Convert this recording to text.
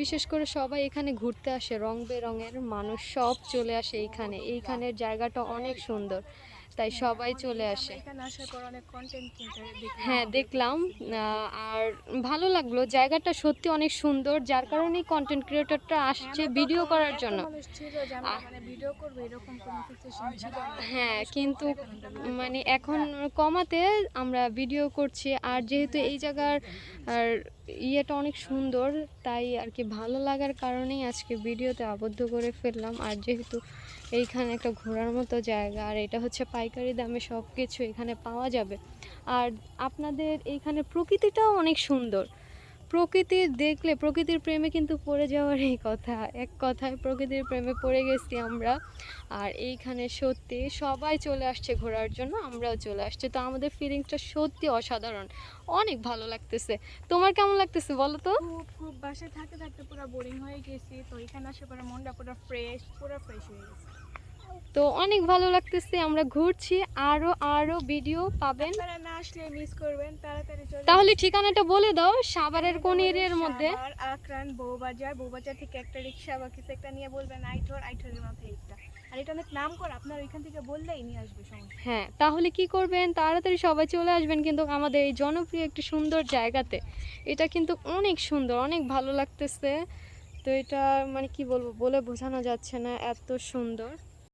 বিশেষ করে সবাই এখানে ঘুরতে আসে রং বেরঙের মানুষ সব চলে আসে এইখানে। এইখানের জায়গাটা অনেক সুন্দর তাই সবাই চলে আসে। হ্যাঁ দেখলাম আর ভালো লাগল। জায়গাটা সত্যি অনেক সুন্দর যার কারণেই কন্টেন্ট ক্রিয়েটরটা আসছে ভিডিও করার জন্য। মানে হ্যাঁ কিন্তু মানে এখন কমাতে আমরা ভিডিও করছি আর যেহেতু এই জায়গার আর ইয়েটা অনেক সুন্দর তাই আর কি ভালো লাগার কারণেই আজকে ভিডিওতে আবদ্ধ করে ফেললাম। আর যেহেতু এইখানে একটা ঘোরার মতো জায়গা, আর এটা হচ্ছে পাইকারি দামে সব কিছু এখানে পাওয়া যাবে। আর আপনাদের এইখানে প্রকৃতিটাও অনেক সুন্দর। প্রকৃতি দেখলে, প্রকৃতির প্রেমে কিন্তু পড়ে যাওয়ারই কথা। এক কথায় প্রকৃতির প্রেমে পড়ে গেছি আমরা। আর এইখানে সত্যি সবাই চলে আসছে ঘোরার জন্য, আমরাও চলে আসছি। তো আমাদের ফিলিংসটা সত্যি অসাধারণ। অনেক ভালো লাগতেছে। তোমার কেমন লাগতেছে বলো তো? খুব বাসায় থাকতে থাকতে পুরো বোরিং হয়ে গেছি। তো এখানে আসার পরে মনটা পুরো ফ্রেশ পুরো ফ্রেশ হয়ে গেছে। তো অনেক ভালো লাগতেছে আমরা ঘুরছি আরও আরও ভিডিও পাবেন। না আসলে মিস করবেন তাড়াতাড়ি চলে তাহলে ঠিকানাটা বলে দাও সাভারের কোন এরিয়ার মধ্যে। আক্রান বউবাজার। বউবাজার থেকে একটা রিক্সা বা কিছু একটা নিয়ে বলবেন আইঠোর আইঠোরের মাথায় একটা। আর এটা অনেক নাম কর আপনার ওইখান থেকে বললেই নিয়ে আসবে সমস্যা হ্যাঁ তাহলে কি করবেন তাড়াতাড়ি সবাই চলে আসবেন কিন্তু আমাদের এই জনপ্রিয় একটি সুন্দর জায়গাতে। এটা কিন্তু অনেক সুন্দর অনেক ভালো লাগতেছে। তো এটা মানে কি বলব বলে বোঝানো যাচ্ছে না এত সুন্দর।